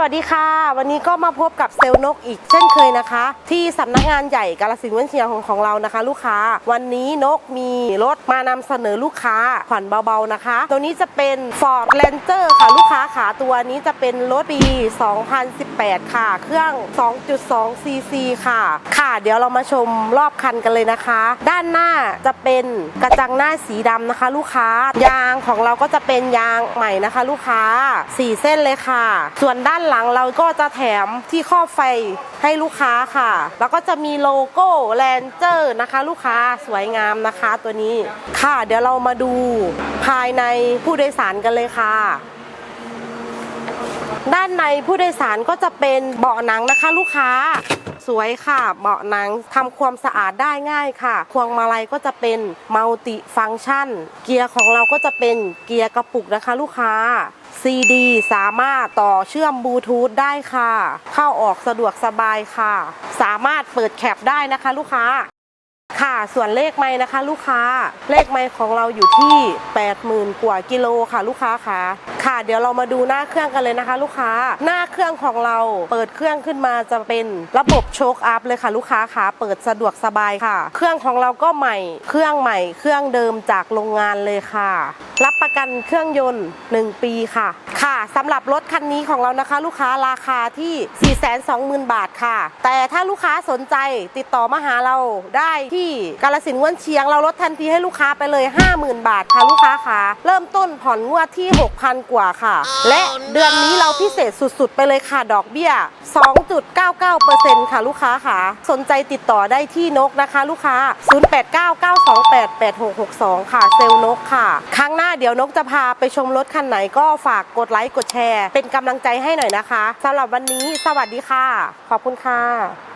วัสดีค่ะ วันนี้ก็มาพบกับเซลล์นกอีกเช่นเคยนะคะ ที่สำนักงานใหญ่กาลสินเวนเชียงของของเรานะคะ ลูกค้า วันนี้นกมีรถมานำเสนอลูกค้าผ่อนเบาๆนะคะ ตัวนี้จะเป็น Ford Ranger ค่ะลูกค้าขาตัวนี้จะเป็นรถปี 2018 ค่ะ เครื่อง 2.2 cc ค่ะ ค่ะ เดี๋ยวเรามาชมรอบคันกันเลยนะคะ ด้านหน้าจะเป็นกระจังหน้าสีดำนะคะ ลูกค้ายางของเราก็จะเป็นยางใหม่นะคะ ลูกค้า 4 เส้นเลยค่ะ ส่วนด้านหลังเราก็จะแถมที่ครอบไฟให้ลูกค้าค่ะ แล้วก็จะมีโลโก้แลนเจอร์นะคะ ลูกค้าสวยงามนะคะตัวนี้ค่ะ เดี๋ยวเรามาดูภายในผู้โดยสารกันเลยค่ะด้านในผู้โดยสารก็จะเป็นเบาะหนังนะคะ ลูกค้า สวยค่ะ เบาะหนังทำความสะอาดได้ง่ายค่ะ พวงมาลัยก็จะเป็นมัลติฟัง c t ชัน เกียร์ของเราก็จะเป็นเกียร์กระปุกนะคะ ลูกค้า CD สามารถต่อเชื่อมบลูทูธได้ค่ะ เข้าออกสะดวกสบายค่ะ สามารถเปิดแคปได้นะคะลูกค้าค่ะส่วนเลขไม้นะคะ ลูกค้าเลขไม้ของเราอยู่ที่ 80,000 กว่ากิโลค่ะ ลูกค้าค่ะ ค่ะ เดี๋ยวเรามาดูหน้าเครื่องกันเลยนะคะ ลูกค้า หน้าเครื่องของเราเปิดเครื่องขึ้นมาจะเป็นระบบโชคอัพเลยค่ะ ลูกค้าค่ะเปิดสะดวกสบายค่ะ เครื่องของเราก็ใหม่ เครื่องใหม่ เครื่องเดิมจากโรงงานเลยค่ะ รับประกันเครื่องยนต์ 1 ปีค่ะ ค่ะสำหรับรถคันนี้ของเรานะคะ ลูกค้าราคาที่ 420,000 บาทค่ะ แต่ถ้าลูกค้าสนใจติดต่อมาหาเราได้ที่กาลสินธุ์วนเชียง เราลดทันทีให้ลูกค้าไปเลย 50,000 บาทค่ะลูกค้าค่ะ เริ่มต้นผ่อนงวดที่ 6,000 กว่าค่ะ และเดือนนี้เราพิเศษสุดๆ ไปเลยค่ะ ดอกเบี้ย 2.99%ค่ะลูกค้าค่ะ สนใจติดต่อได้ที่นกนะคะ ลูกค้า 0899288662 ค่ะ เซลล์นกค่ะ ครั้งหน้าเดี๋ยวนกจะพาไปชมรถคันไหนก็ฝากกดไลค์กดแชร์ เป็นกำลังใจให้หน่อยนะคะสำหรับวันนี้สวัสดีค่ะ ขอบคุณค่ะ